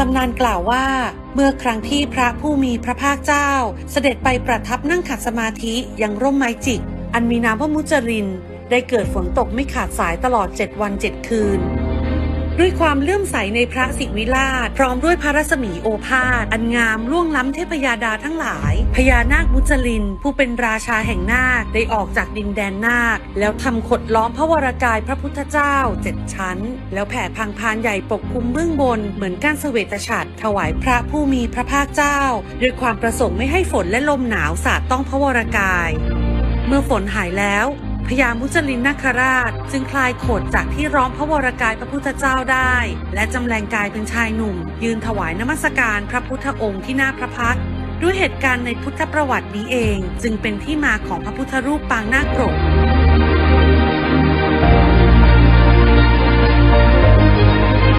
ตำนานกล่าวว่า เมื่อครั้งที่พระผู้มีพระภาคเจ้า เสด็จไปประทับนั่งขัดสมาธิยังร่มไม้จิก อันมีนามว่ามุจริน ได้เกิดฝนตกไม่ขาดสายตลอดเจ็ดวันเจ็ดคืน ด้วยความเลื่อมใสในพระศิวิราชพร้อมด้วยพระรัศมีโอภาสอันงามล่วงล้ำเทพยาดาทั้งหลาย พญานาคมุจลิน ผู้เป็นราชาแห่งนาคได้ออกจากดินแดนนาค แล้วทำขดล้อมพระวรากายพระพุทธเจ้าเจ็ดชั้น แล้วแผ่พังพานใหญ่ปกคลุมเบื้องบนเหมือนก้านเสวตฉัตรถวายพระผู้มีพระภาคเจ้าด้วยความประสงค์ไม่ให้ฝนและลมหนาวสาดต้องพระวรากาย เมื่อฝนหายแล้ว พญามุจลินนาคราช จึงคลายโขดจากที่ร้อมพระวรากายพระพุทธเจ้าได้ และจำแรงกายเป็นชายหนุ่ม ยืนถวายนมัสการพระพุทธองค์ที่หน้าพระพักด้วยเหตุการณ์ในพุทธประวัตินี้เอง จึงเป็นที่มาของพระพุทธรูปปางนาคปรก